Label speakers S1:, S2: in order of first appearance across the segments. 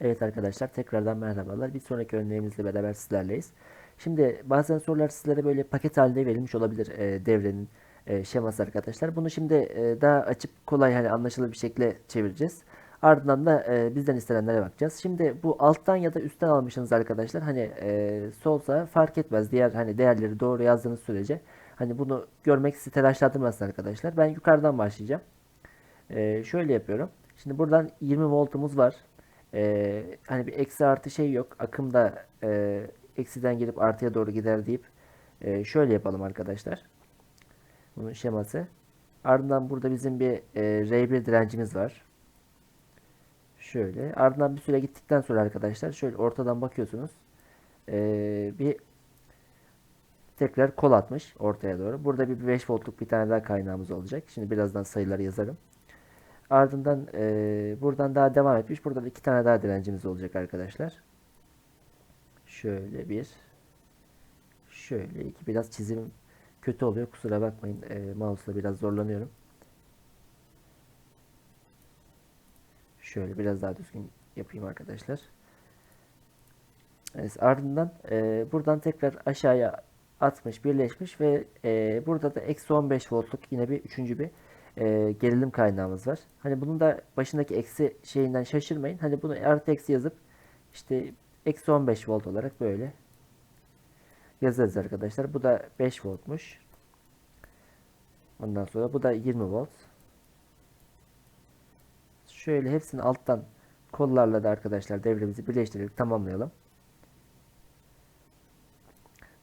S1: Evet arkadaşlar tekrardan merhabalar. Bir sonraki örneğimizle beraber sizlerleyiz. Şimdi bazen sorular sizlere böyle paket halinde verilmiş olabilir e, devrenin e, şeması arkadaşlar. Bunu şimdi e, daha açıp kolay hani anlaşılır bir şekilde çevireceğiz. Ardından da e, bizden istenenlere bakacağız. Şimdi bu alttan ya da üstten almışsınız arkadaşlar. Hani e, solsa fark etmez. Diğer hani değerleri doğru yazdığınız sürece hani bunu görmek sizi telaşlandırmasın arkadaşlar. Ben yukarıdan başlayacağım. E, şöyle yapıyorum. Şimdi buradan 20 voltumuz var. Ee, hani bir eksi artı şey yok. Akım da e, eksiden gelip artıya doğru gider deyip e, şöyle yapalım arkadaşlar. Bunun şeması. Ardından burada bizim bir e, R1 direncimiz var. Şöyle. Ardından bir süre gittikten sonra arkadaşlar şöyle ortadan bakıyorsunuz. Ee, bir tekrar kol atmış ortaya doğru. Burada bir 5 voltluk bir tane daha kaynağımız olacak. Şimdi birazdan sayıları yazarım. Ardından e, buradan daha devam etmiş. Burada da iki tane daha direncimiz olacak arkadaşlar. Şöyle bir. Şöyle iki. Biraz çizimim kötü oluyor. Kusura bakmayın. E, mouse'la biraz zorlanıyorum. Şöyle biraz daha düzgün yapayım arkadaşlar. Evet, ardından e, buradan tekrar aşağıya atmış, birleşmiş ve e, burada da eksi 15 voltluk yine bir üçüncü bir e, gerilim kaynağımız var. Hani bunun da başındaki eksi şeyinden şaşırmayın. Hani bunu artı eksi yazıp işte eksi 15 volt olarak böyle yazarız arkadaşlar. Bu da 5 voltmuş. Ondan sonra bu da 20 volt. Şöyle hepsini alttan kollarla da arkadaşlar devremizi birleştirerek tamamlayalım.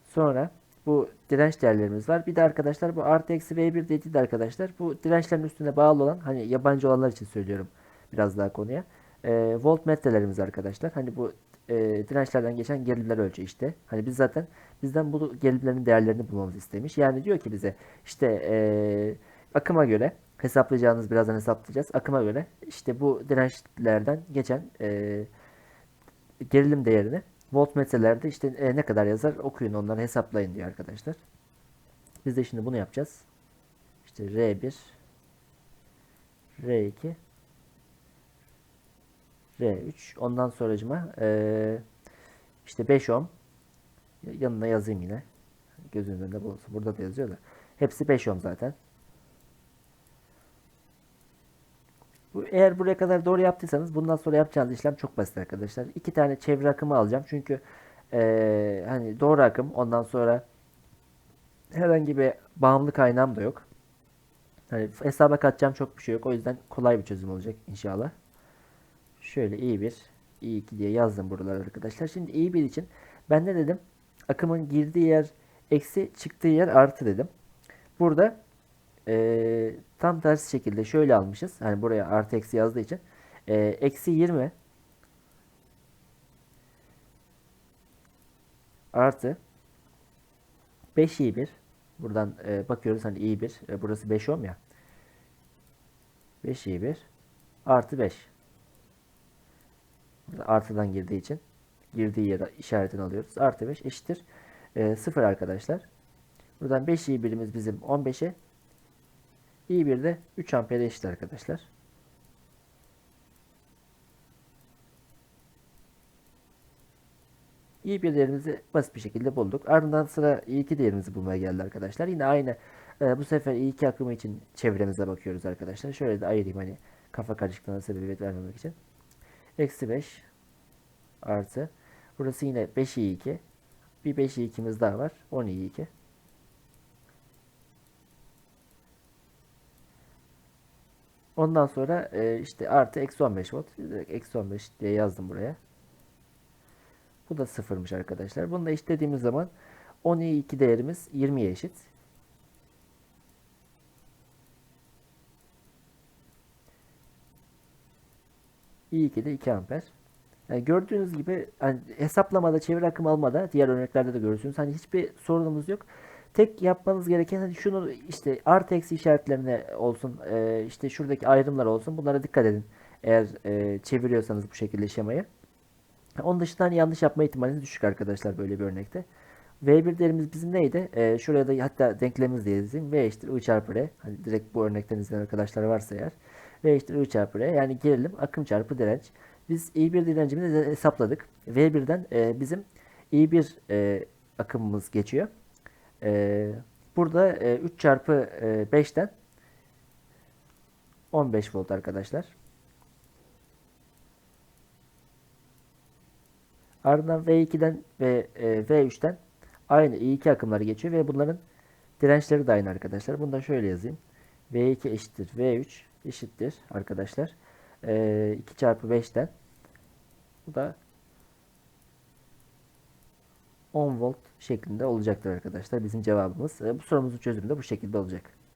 S1: Sonra bu direnç değerlerimiz var. Bir de arkadaşlar bu artı eksi V1 dediği de arkadaşlar bu dirençlerin üstüne bağlı olan hani yabancı olanlar için söylüyorum biraz daha konuya. E, voltmetrelerimiz arkadaşlar. Hani bu e, dirençlerden geçen gerilimler ölçüyor işte. Hani biz zaten bizden bu gerilimlerin değerlerini bulmamızı istemiş. Yani diyor ki bize işte e, akıma göre hesaplayacağınız birazdan hesaplayacağız. Akıma göre işte bu dirençlerden geçen e, gerilim değerini voltmetrelerde işte e, ne kadar yazar okuyun onları hesaplayın diyor arkadaşlar. Biz de şimdi bunu yapacağız. İşte R1 R2 R3 ondan sonracıma e, işte 5 ohm yanına yazayım yine. Gözünüzün önünde bulunsun. Burada da yazıyor da. Hepsi 5 ohm zaten. Eğer buraya kadar doğru yaptıysanız bundan sonra yapacağınız işlem çok basit arkadaşlar. İki tane çevre akımı alacağım. Çünkü ee, hani doğru akım ondan sonra herhangi bir bağımlı kaynağım da yok. Hani hesaba katacağım çok bir şey yok. O yüzden kolay bir çözüm olacak inşallah. Şöyle i1, i2 diye yazdım buralar arkadaşlar. Şimdi i1 için ben ne dedim? Akımın girdiği yer eksi çıktığı yer artı dedim. Burada e, tam tersi şekilde şöyle almışız. Hani buraya artı eksi yazdığı için. E, eksi 20 artı 5 i1 buradan e, bakıyoruz hani i1 e, burası 5 ohm ya 5 i1 artı 5 Burada artıdan girdiği için girdiği yere işaretini alıyoruz. Artı 5 eşittir e, 0 arkadaşlar. Buradan 5 i1'imiz bizim 15'e i1 de 3 ampere eşit arkadaşlar. i1 değerimizi basit bir şekilde bulduk. Ardından sıra i2 değerimizi bulmaya geldi arkadaşlar. Yine aynı e, bu sefer i2 akımı için çevremize bakıyoruz arkadaşlar. Şöyle de ayırayım hani kafa karışıklığına sebebiyet vermemek için. Eksi 5 artı. Burası yine 5 i2. Bir 5 i2'miz daha var. 10 i2. Ondan sonra e, işte artı eksi 15 volt. Eksi 15 diye yazdım buraya. Bu da sıfırmış arkadaşlar. Bunu da işlediğimiz zaman 12 değerimiz 20'ye eşit. i2 de 2 amper. Yani gördüğünüz gibi hani hesaplamada, çevre akım almada diğer örneklerde de görürsünüz. Hani hiçbir sorunumuz yok. Tek yapmanız gereken hani şunu işte artı eksi işaretlerine olsun e, işte şuradaki ayrımlar olsun bunlara dikkat edin. Eğer e, çeviriyorsanız bu şekilde şemayı. Onun dışında hani yanlış yapma ihtimaliniz düşük arkadaşlar böyle bir örnekte. V1 değerimiz bizim neydi? E, şuraya da hatta denklemimiz diye yazayım. V eşittir I çarpı R. Hani direkt bu örnekten izleyen arkadaşlar varsa eğer. V eşittir I çarpı R. Yani gerilim akım çarpı direnç. Biz I1 direncimizi hesapladık. V1'den e, bizim I1 e, akımımız geçiyor. E, burada e, 3 çarpı e, 5'ten 15 volt arkadaşlar. Ardından V2'den ve e, V3'ten aynı I2 akımları geçiyor ve bunların dirençleri de aynı arkadaşlar. Bunu da şöyle yazayım. V2 eşittir V3 eşittir arkadaşlar. E, 2 çarpı 5'ten bu da 10 volt şeklinde olacaktır arkadaşlar bizim cevabımız. E, bu sorumuzun çözümü de bu şekilde olacak.